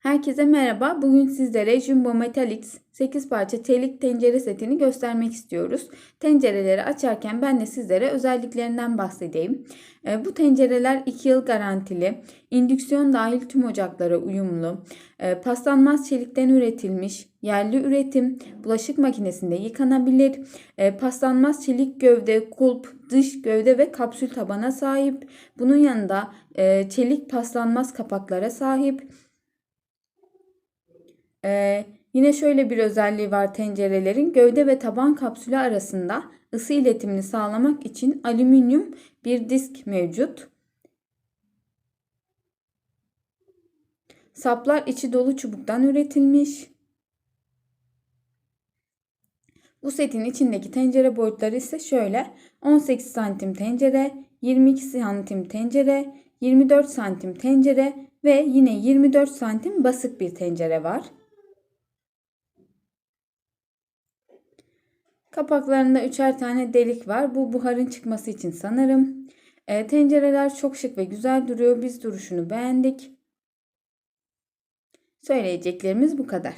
Herkese merhaba. Bugün sizlere Jumbo Metalix 8 parça çelik tencere setini göstermek istiyoruz. Tencereleri açarken ben de sizlere özelliklerinden bahsedeyim. E, bu tencereler 2 yıl garantili, indüksiyon dahil tüm ocaklara uyumlu, e, paslanmaz çelikten üretilmiş, yerli üretim, bulaşık makinesinde yıkanabilir, e, paslanmaz çelik gövde, kulp, dış gövde ve kapsül tabana sahip. Bunun yanında çelik paslanmaz kapaklara sahip. Ee, yine şöyle bir özelliği var tencerelerin. Gövde ve taban kapsülü arasında ısı iletimini sağlamak için alüminyum bir disk mevcut. Saplar içi dolu çubuktan üretilmiş. Bu setin içindeki tencere boyutları ise şöyle. 18 santim tencere, 22 santim tencere, 24 santim tencere ve yine 24 santim basık bir tencere var. Kapaklarında üçer tane delik var. Bu buharın çıkması için sanırım. E, tencereler çok şık ve güzel duruyor. Biz duruşunu beğendik. Söyleyeceklerimiz bu kadar.